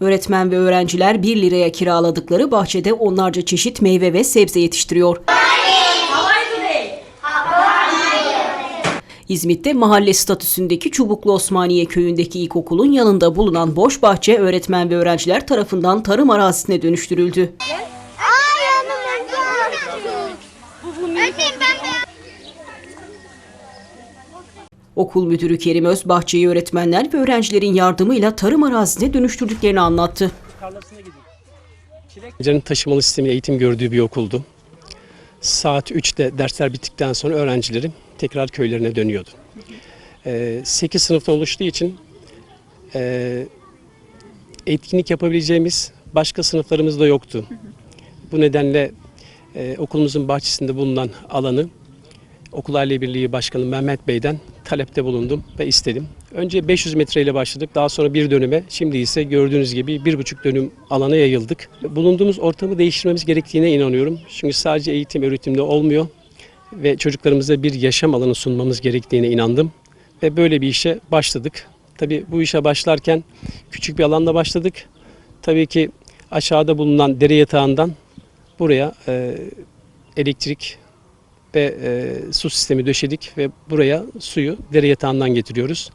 Öğretmen ve öğrenciler 1 liraya kiraladıkları bahçede onlarca çeşit meyve ve sebze yetiştiriyor. İzmit'te mahalle statüsündeki Çubuklu Osmaniye köyündeki ilkokulun yanında bulunan boş bahçe öğretmen ve öğrenciler tarafından tarım arazisine dönüştürüldü. Okul müdürü Kerim Özbahçe'yi öğretmenler ve öğrencilerin yardımıyla tarım arazisine dönüştürdüklerini anlattı. Öğrencilerin taşımalı sistemiyle eğitim gördüğü bir okuldu. Saat 3'te dersler bittikten sonra öğrencilerim tekrar köylerine dönüyordu. 8 sınıfta oluştuğu için e, etkinlik yapabileceğimiz başka sınıflarımız da yoktu. Bu nedenle e, okulumuzun bahçesinde bulunan alanı Okul Aile Birliği Başkanı Mehmet Bey'den talepte bulundum ve istedim. Önce 500 metreyle başladık. Daha sonra bir dönüme, şimdi ise gördüğünüz gibi bir buçuk dönüm alana yayıldık. Bulunduğumuz ortamı değiştirmemiz gerektiğine inanıyorum. Çünkü sadece eğitim, öğretimde olmuyor ve çocuklarımıza bir yaşam alanı sunmamız gerektiğine inandım. Ve böyle bir işe başladık. Tabii bu işe başlarken küçük bir alanda başladık. Tabii ki aşağıda bulunan dere yatağından buraya e, elektrik ve e, su sistemi döşedik ve buraya suyu dere yatağından getiriyoruz.